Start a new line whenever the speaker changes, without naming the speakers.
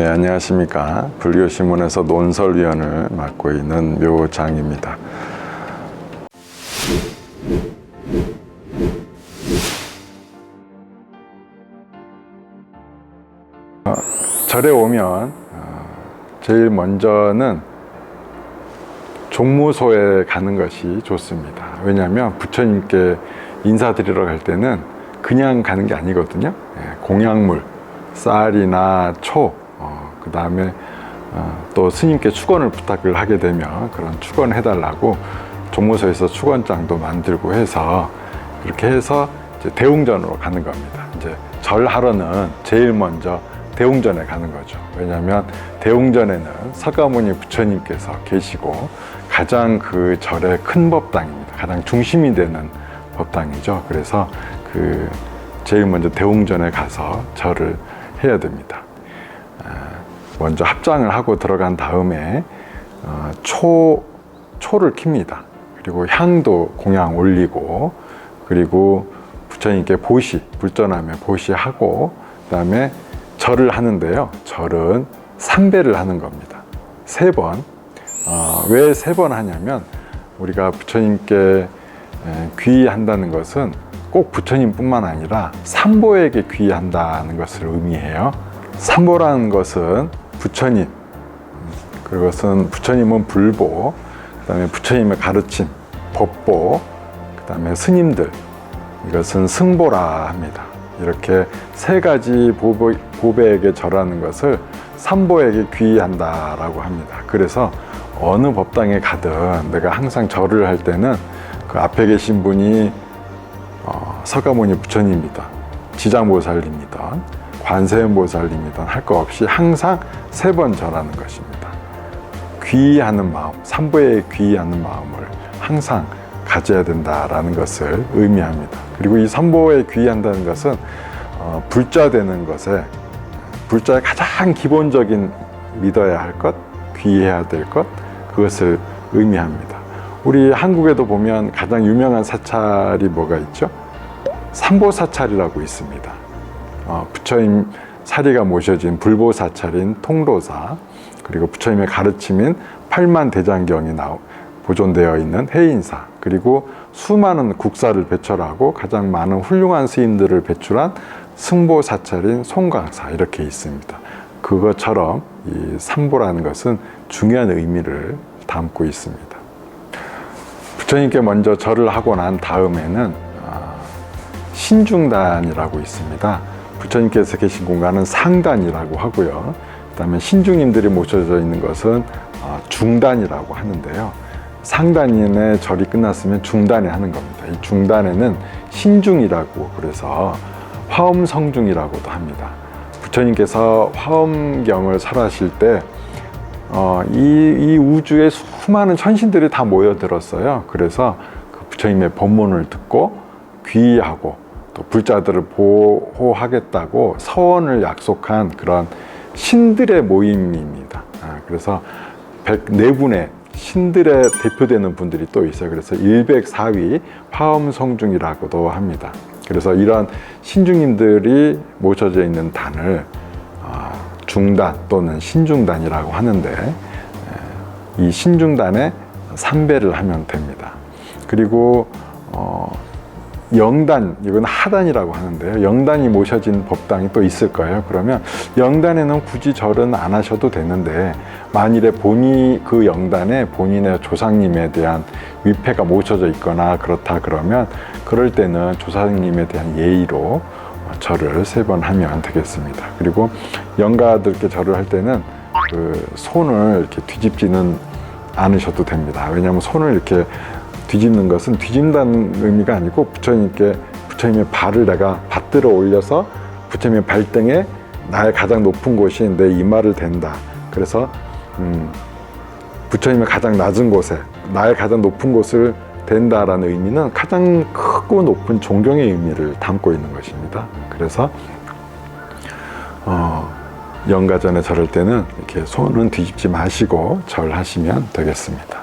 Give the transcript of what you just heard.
네, 안녕하십니까. 불교신문에서 논설위원을 맡고 있는 묘장입니다. 어, 절에 오면 어, 제일 먼저는 종무소에 가는 것이 좋습니다. 왜냐하면 부처님께 인사드리러 갈 때는 그냥 가는 게 아니거든요. 예, 공약물, 쌀이나 초, 그 다음에 또 스님께 축원을 부탁을 하게 되면 그런 축원 해달라고 종무소에서 축원장도 만들고 해서 그렇게 해서 대웅전으로 가는 겁니다. 이제 절하러는 제일 먼저 대웅전에 가는 거죠. 왜냐하면 대웅전에는 석가모니 부처님께서 계시고 가장 그 절의 큰 법당입니다. 가장 중심이 되는 법당이죠. 그래서 그 제일 먼저 대웅전에 가서 절을 해야 됩니다. 아, 먼저 합장을 하고 들어간 다음에 어, 초 초를 킵니다. 그리고 향도 공양 올리고 그리고 부처님께 보시 불전하며 보시하고 그다음에 절을 하는데요. 절은 삼배를 하는 겁니다. 세 번. 어, 왜세 번 하냐면 우리가 부처님께 귀의한다는 것은 꼭 부처님뿐만 아니라 삼보에게 귀의한다는 것을 의미해요. 삼보라는 것은 부처님, 그것은 부처님은 불보, 그 다음에 부처님의 가르침, 법보, 그 다음에 스님들, 이것은 승보라 합니다. 이렇게 세 가지 보배, 보배에게 절하는 것을 삼보에게 귀의한다라고 합니다. 그래서 어느 법당에 가든 내가 항상 절을 할 때는 그 앞에 계신 분이 어, 석가모니 부처님이다, 지장보살님이다, 관세음보살님이든 할거 없이 항상 세 번 절하는 것입니다. 귀의하는 마음, 삼보에 귀의하는 마음을 항상 가져야 된다라는 것을 의미합니다. 그리고 이 삼보에 귀의한다는 것은 어, 불자 되는 것에 불자의 가장 기본적인 믿어야 할 것, 귀의해야 될 것, 그것을 의미합니다. 우리 한국에도 보면 가장 유명한 사찰이 뭐가 있죠? 삼보사찰이라고 있습니다. 어, 부처님 사리가 모셔진 불보사찰인 통도사 그리고 부처님의 가르침인 팔만 대장경이 보존되어 있는 해인사 그리고 수많은 국사를 배출하고 가장 많은 훌륭한 스님들을 배출한 승보사찰인 송강사 이렇게 있습니다. 그것처럼 이 삼보라는 것은 중요한 의미를 담고 있습니다. 부처님께 먼저 절을 하고 난 다음에는 아, 신중단이라고 있습니다. 부처님께서 계신 공간은 상단이라고 하고요. 그다음에 신중님들이 모셔져 있는 것은 어, 중단이라고 하는데요. 상단인의 절이 끝났으면 중단에 하는 겁니다. 이 중단에는 신중이라고 그래서 화엄성중이라고도 합니다. 부처님께서 화엄경을 설하실 때 어, 이, 이 우주에 수많은 천신들이 다 모여들었어요. 그래서 그 부처님의 법문을 듣고 귀의하고 또 불자들을 보호하겠다고 서원을 약속한 그런 신들의 모임입니다. 아, 그래서 104분의 신들의 대표되는 분들이 또 있어요. 그래서 104위 화엄성중이라고도 합니다. 그래서 이런 신중님들이 모셔져 있는 단을 아, 중단 또는 신중단이라고 하는데 이 신중단에 삼배를 하면 됩니다. 그리고 어, 영단, 이건 하단이라고 하는데요. 영단이 모셔진 법당이 또 있을 거예요. 그러면 영단에는 굳이 절은 안 하셔도 되는데, 만일에 본이, 그 영단에 본인의 조상님에 대한 위패가 모셔져 있거나 그렇다 그러면, 그럴 때는 조상님에 대한 예의로 절을 세 번 하면 되겠습니다. 그리고 영가들께 절을 할 때는 그 손을 이렇게 뒤집지는 않으셔도 됩니다. 왜냐하면 손을 이렇게 뒤집는 것은 뒤집다는 의미가 아니고 부처님께 부처님의 발을 내가 받들어 올려서 부처님의 발등에 나의 가장 높은 곳이 내 이마를 댄다. 그래서 음, 부처님의 가장 낮은 곳에 나의 가장 높은 곳을 댄다라는 의미는 가장 크고 높은 존경의 의미를 담고 있는 것입니다. 그래서 어, 영가전에 절할 때는 이렇게 손은 뒤집지 마시고 절하시면 되겠습니다.